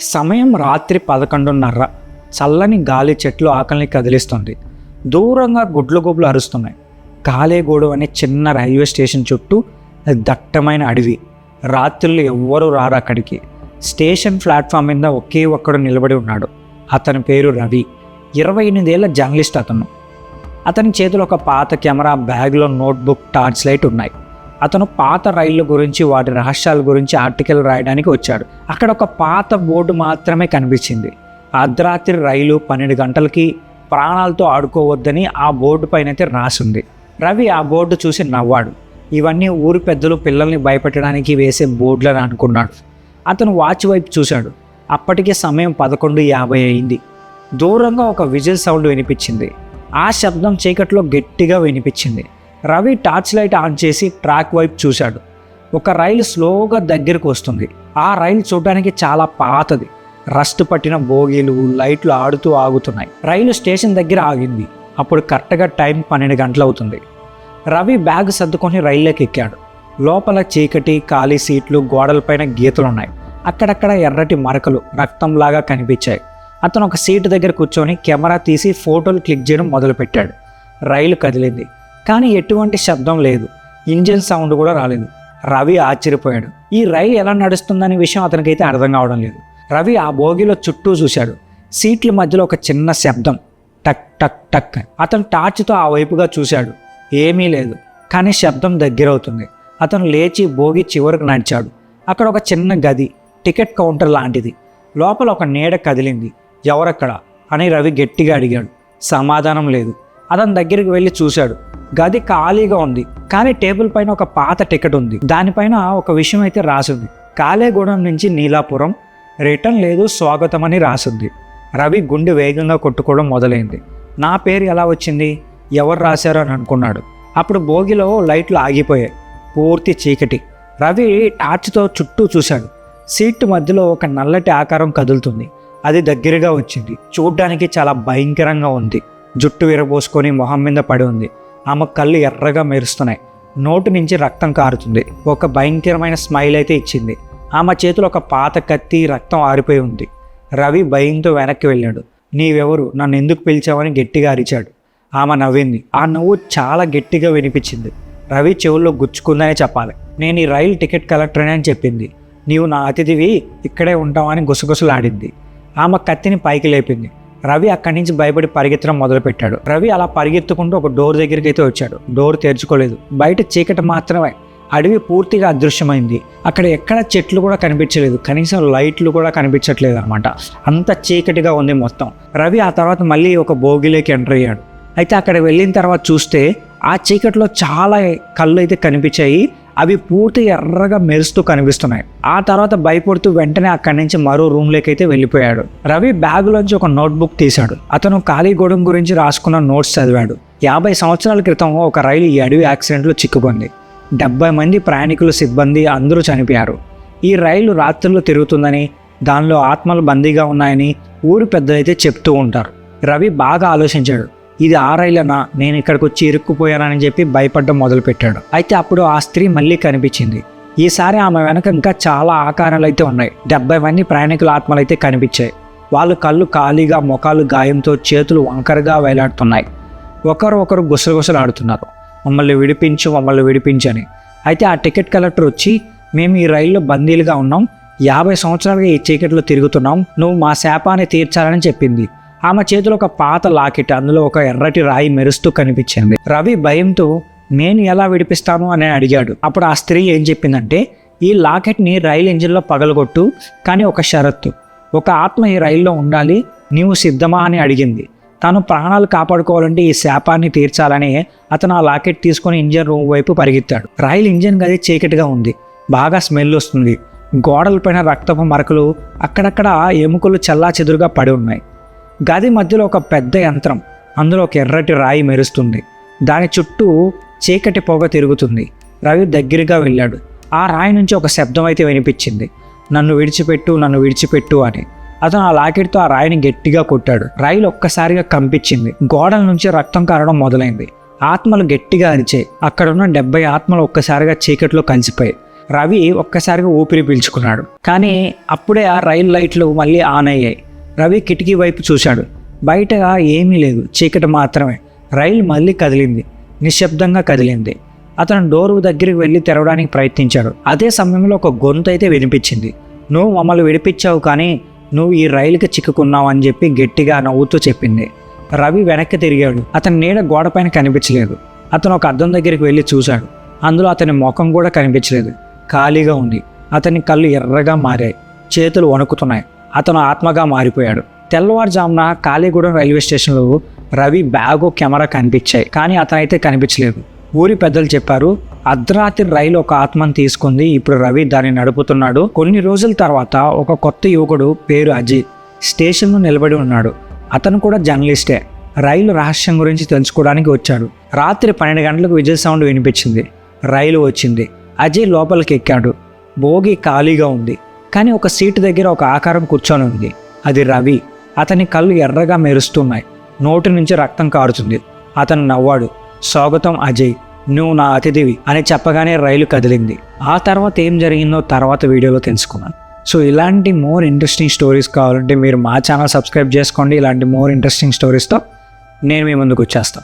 సమయం రాత్రి పదకొండున్నర. చల్లని గాలి చెట్లు ఆకలిని కదిలిస్తుంది. దూరంగా గుడ్లు గుడ్లు అరుస్తున్నాయి కాలేగూడు అనే చిన్న రైల్వే స్టేషన్ చుట్టూ దట్టమైన అడవి. రాత్రులు ఎవ్వరూ రారు అక్కడికి. స్టేషన్ ప్లాట్ఫామ్ మీద ఒకే ఒక్కడు నిలబడి ఉన్నాడు. అతని పేరు రవి. ఇరవై ఎనిమిదేళ్ళ జర్నలిస్ట్ అతను. అతని చేతిలో ఒక పాత కెమెరా బ్యాగ్లో నోట్బుక్ టార్చ్ లైట్ ఉన్నాయి. అతను పాత రైళ్ళ గురించి వాటి రహస్యాల గురించి ఆర్టికల్ రాయడానికి వచ్చాడు. అక్కడ ఒక పాత బోర్డు మాత్రమే కనిపించింది. అర్ధరాత్రి రైలు పన్నెండు గంటలకి ప్రాణాలతో ఆడుకోవద్దని ఆ బోర్డు పైన అయితే రాసింది. రవి ఆ బోర్డు చూసి నవ్వాడు. ఇవన్నీ ఊరి పెద్దలు పిల్లల్ని భయపెట్టడానికి వేసే బోర్డులని అనుకున్నాడు. అతను వాచ్ వైపు చూశాడు. అప్పటికే సమయం పదకొండు యాభై అయింది. దూరంగా ఒక విజిల్ సౌండ్ వినిపించింది. ఆ శబ్దం చీకట్లో గట్టిగా వినిపించింది. రవి టార్చ్ లైట్ ఆన్ చేసి ట్రాక్ వైపు చూశాడు. ఒక రైలు స్లోగా దగ్గరకు వస్తుంది. ఆ రైలు చూడడానికి చాలా పాతది. రస్ట్ పట్టిన బోగీలు లైట్లు ఆడుతూ ఆగుతున్నాయి. రైలు స్టేషన్ దగ్గర ఆగింది. అప్పుడు కరెక్ట్గా టైం పన్నెండు గంటలు అవుతుంది. రవి బ్యాగ్ సర్దుకొని రైల్లోకి ఎక్కాడు. లోపల చీకటి ఖాళీ సీట్లు గోడలపైన గీతలున్నాయి. అక్కడక్కడ ఎర్రటి మరకలు రక్తంలాగా కనిపించాయి. అతను ఒక సీటు దగ్గర కూర్చొని కెమెరా తీసి ఫోటోలు క్లిక్ చేయడం మొదలుపెట్టాడు. రైలు కదిలింది. కానీ ఎటువంటి శబ్దం లేదు. ఇంజిన్ సౌండ్ కూడా రాలేదు. రవి ఆశ్చర్యపోయాడు. ఈ రైలు ఎలా నడుస్తుందనే విషయం అతనికైతే అర్థం కావడం లేదు. రవి ఆ బోగిలో చుట్టూ చూశాడు. సీట్ల మధ్యలో ఒక చిన్న శబ్దం. టక్ టక్ టక్. అతను టార్చ్తో ఆ వైపుగా చూశాడు. ఏమీ లేదు. కానీ శబ్దం దగ్గరవుతుంది. అతను లేచి భోగి చివరకు నడిచాడు. అక్కడ ఒక చిన్న గది టికెట్ కౌంటర్ లాంటిది. లోపల ఒక నీడ కదిలింది. ఎవరక్కడ? అని రవి గట్టిగా అడిగాడు. సమాధానం లేదు. అతని దగ్గరికి వెళ్ళి చూశాడు. గది ఖాళీగా ఉంది. కానీ టేబుల్ పైన ఒక పాత టికెట్ ఉంది. దానిపైన ఒక విషయం అయితే రాసింది. కాలేగూడెం నుంచి నీలాపురం రిటర్న్ లేదు స్వాగతం అని రాసింది. రవి గుండె వేగంగా కొట్టుకోవడం మొదలైంది. నా పేరు ఎలా వచ్చింది? ఎవరు రాశారు అని అనుకున్నాడు. అప్పుడు భోగిలో లైట్లు ఆగిపోయాయి. పూర్తి చీకటి. రవి టార్చ్తో చుట్టూ చూశాడు. సీట్ మధ్యలో ఒక నల్లటి ఆకారం కదులుతుంది. అది దగ్గరగా వచ్చింది. చూడ్డానికి చాలా భయంకరంగా ఉంది. జుట్టు విరబోసుకొని మొహం మీద పడి ఉంది. ఆమె కళ్ళు ఎర్రగా మెరుస్తున్నాయి. నోటు నుంచి రక్తం కారుతుంది. ఒక భయంకరమైన స్మైల్ అయితే ఇచ్చింది. ఆమె చేతిలో ఒక పాత కత్తి రక్తం ఆరిపోయి ఉంది. రవి భయంతో వెనక్కి వెళ్ళాడు. నీవెవరు? నన్ను ఎందుకు పిలిచావని గట్టిగా అరిచాడు. ఆమె నవ్వింది. ఆ నవ్వు చాలా గట్టిగా వినిపించింది. రవి చెవుల్లో గుచ్చుకుందనే చెప్పాలి. నేను ఈ రైలు టికెట్ కలెక్టర్ని అని చెప్పింది. నీవు నా అతిథివి ఇక్కడే ఉంటావని గుసగుసలాడింది. ఆమె కత్తిని పైకి లేపింది. రవి అక్కడి నుంచి భయపడి పరిగెత్తడం మొదలుపెట్టాడు. రవి అలా పరిగెత్తుకుంటూ ఒక డోర్ దగ్గరికి అయితే వచ్చాడు. డోర్ తెరుచుకోలేదు. బయట చీకటి మాత్రమే. అడవి పూర్తిగా అదృశ్యమైంది. అక్కడ ఎక్కడ చెట్లు కూడా కనిపించలేదు. కనీసం లైట్లు కూడా కనిపించట్లేదు అనమాట అంత చీకటిగా ఉంది మొత్తం. రవి ఆ తర్వాత మళ్ళీ ఒక భోగిలోకి ఎంటర్ అయ్యాడు. అయితే అక్కడ వెళ్ళిన తర్వాత చూస్తే ఆ చీకటిలో చాలా కళ్ళు అయితే కనిపించాయి. అవి పూర్తి ఎర్రగా మెరుస్తూ కనిపిస్తున్నాయి. ఆ తర్వాత భయపడుతూ వెంటనే అక్కడి నుంచి మరో రూమ్లోకి అయితే వెళ్ళిపోయాడు. రవి బ్యాగులోంచి ఒక నోట్బుక్ తీశాడు. అతను కాళీగూడెం గురించి రాసుకున్న నోట్స్ చదివాడు. యాభై సంవత్సరాల క్రితం ఒక రైలు ఈ అడవి యాక్సిడెంట్లో చిక్కుకుంది. డెబ్బై మంది ప్రయాణికులు సిబ్బంది అందరూ చనిపోయారు. ఈ రైలు రాత్రుల్లో తిరుగుతుందని దానిలో ఆత్మలు బందీగా ఉన్నాయని ఊరి పెద్దలైతే చెప్తూ ఉంటారు. రవి బాగా ఆలోచించాడు. ఇది ఆ నేను ఇక్కడికి వచ్చి ఇరుక్కుపోయానని చెప్పి భయపడడం మొదలుపెట్టాడు. అయితే అప్పుడు ఆ స్త్రీ మళ్ళీ కనిపించింది. ఈసారి ఆమె వెనక ఇంకా చాలా ఆకారాలు అయితే ఉన్నాయి. డెబ్బై మంది ప్రయాణికుల ఆత్మలు అయితే కనిపించాయి. వాళ్ళు కళ్ళు ఖాళీగా ముఖాలు గాయంతో చేతులు వంకరగా వేలాడుతున్నాయి. ఒకరు ఒకరు గుసగుసలాడుతున్నారు. మమ్మల్ని విడిపించు మమ్మల్ని విడిపించని అయితే ఆ టికెట్ కలెక్టర్ వచ్చి మేము ఈ రైల్లో బందీలుగా ఉన్నాం. యాభై సంవత్సరాలుగా ఈ చీకట్లో తిరుగుతున్నాం. నువ్వు మా శాపాన్ని తీర్చాలని చెప్పింది. ఆమె చేతిలో ఒక పాత లాకెట్ అందులో ఒక ఎర్రటి రాయి మెరుస్తూ కనిపించింది. రవి భయంతో నేను ఎలా విడిపిస్తాను? అని అడిగాడు. అప్పుడు ఆ స్త్రీ ఏం చెప్పిందంటే ఈ లాకెట్ని రైలు ఇంజిన్లో పగలగొట్టు కానీ ఒక షరత్తు. ఒక ఆత్మ ఈ రైల్లో ఉండాలి నీవు సిద్ధమా? అని అడిగింది. తాను ప్రాణాలు కాపాడుకోవాలంటే ఈ శాపాన్ని తీర్చాలని అతను ఆ లాకెట్ తీసుకొని ఇంజన్ రూమ్ వైపు పరిగెత్తాడు. రైలు ఇంజన్ గది చీకటిగా ఉంది. బాగా స్మెల్ వస్తుంది. గోడలపైన రక్తపు మరకలు అక్కడక్కడ ఎముకలు చల్లా చెదురుగా పడి ఉన్నాయి. గది మధ్యలో ఒక పెద్ద యంత్రం అందులో ఒక ఎర్రటి రాయి మెరుస్తుంది. దాని చుట్టూ చీకటి పొగ తిరుగుతుంది. రవి దగ్గరగా వెళ్ళాడు. ఆ రాయి నుంచి ఒక శబ్దం అయితే వినిపించింది. నన్ను విడిచిపెట్టు నన్ను విడిచిపెట్టు అని. అతను ఆ లాకెట్తో ఆ రాయిని గట్టిగా కొట్టాడు. రైలు ఒక్కసారిగా కంపించింది. గోడల నుంచి రక్తం కారడం మొదలైంది. ఆత్మలు గట్టిగా అరిచాయి. అక్కడున్న డెబ్బై ఆత్మలు ఒక్కసారిగా చీకట్లో కలిసిపోయాయి. రవి ఒక్కసారిగా ఊపిరి పీల్చుకున్నాడు. కానీ అప్పుడే ఆ రైలు లైట్లు మళ్ళీ ఆన్ అయ్యాయి. రవి కిటికీ వైపు చూశాడు. బయట ఏమీ లేదు. చీకటి మాత్రమే. రైలు మళ్ళీ కదిలింది. నిశ్శబ్దంగా కదిలింది. అతను డోరు దగ్గరికి వెళ్ళి తెరవడానికి ప్రయత్నించాడు. అదే సమయంలో ఒక గొంతు అయితే వినిపించింది. నువ్వు మమ్మల్ని విడిపించావు కానీ నువ్వు ఈ రైలుకి చిక్కుకున్నావు అని చెప్పి గట్టిగా నవ్వుతూ చెప్పింది. రవి వెనక్కి తిరిగాడు. అతని నీడ గోడపైన కనిపించలేదు. అతను ఒక అద్దం దగ్గరికి వెళ్ళి చూశాడు. అందులో అతని ముఖం కూడా కనిపించలేదు. ఖాళీగా ఉంది. అతని కళ్ళు ఎర్రగా మారాయి. చేతులు వణుకుతున్నాయి. అతను ఆత్మగా మారిపోయాడు. తెల్లవారుజామున కాళీగూడెం రైల్వే స్టేషన్లో రవి బ్యాగు కెమెరా కనిపించాయి కానీ అతనైతే కనిపించలేదు. ఊరి పెద్దలు చెప్పారు అర్ధరాత్రి రైలు ఒక ఆత్మను తీసుకుంది ఇప్పుడు రవి దాన్ని నడుపుతున్నాడు. కొన్ని రోజుల తర్వాత ఒక కొత్త యువకుడు పేరు అజిత్ స్టేషన్లో నిలబడి ఉన్నాడు. అతను కూడా జర్నలిస్టే. రైలు రహస్యం గురించి తెలుసుకోవడానికి వచ్చాడు. రాత్రి పన్నెండు గంటలకు విజయ్ సౌండ్ వినిపించింది. రైలు వచ్చింది. అజయ్ లోపలికి ఎక్కాడు. భోగి ఖాళీగా ఉంది. కానీ ఒక సీటు దగ్గర ఒక ఆకారం కూర్చొని ఉంది. అది రవి. అతని కళ్ళు ఎర్రగా మెరుస్తున్నాయి. నోటి నుంచి రక్తం కారుతుంది. అతను నవ్వాడు. స్వాగతం అజయ్. నువ్వు నా అతిథివి అని చెప్పగానే రైలు కదిలింది. ఆ తర్వాత ఏం జరిగిందో తర్వాత వీడియోలో తెలుసుకున్నాను సో ఇలాంటి మోర్ ఇంట్రెస్టింగ్ స్టోరీస్ కావాలంటే మీరు మా ఛానల్ సబ్స్క్రైబ్ చేసుకోండి. ఇలాంటి మోర్ ఇంట్రెస్టింగ్ స్టోరీస్తో నేను మీ ముందుకు వచ్చేస్తాను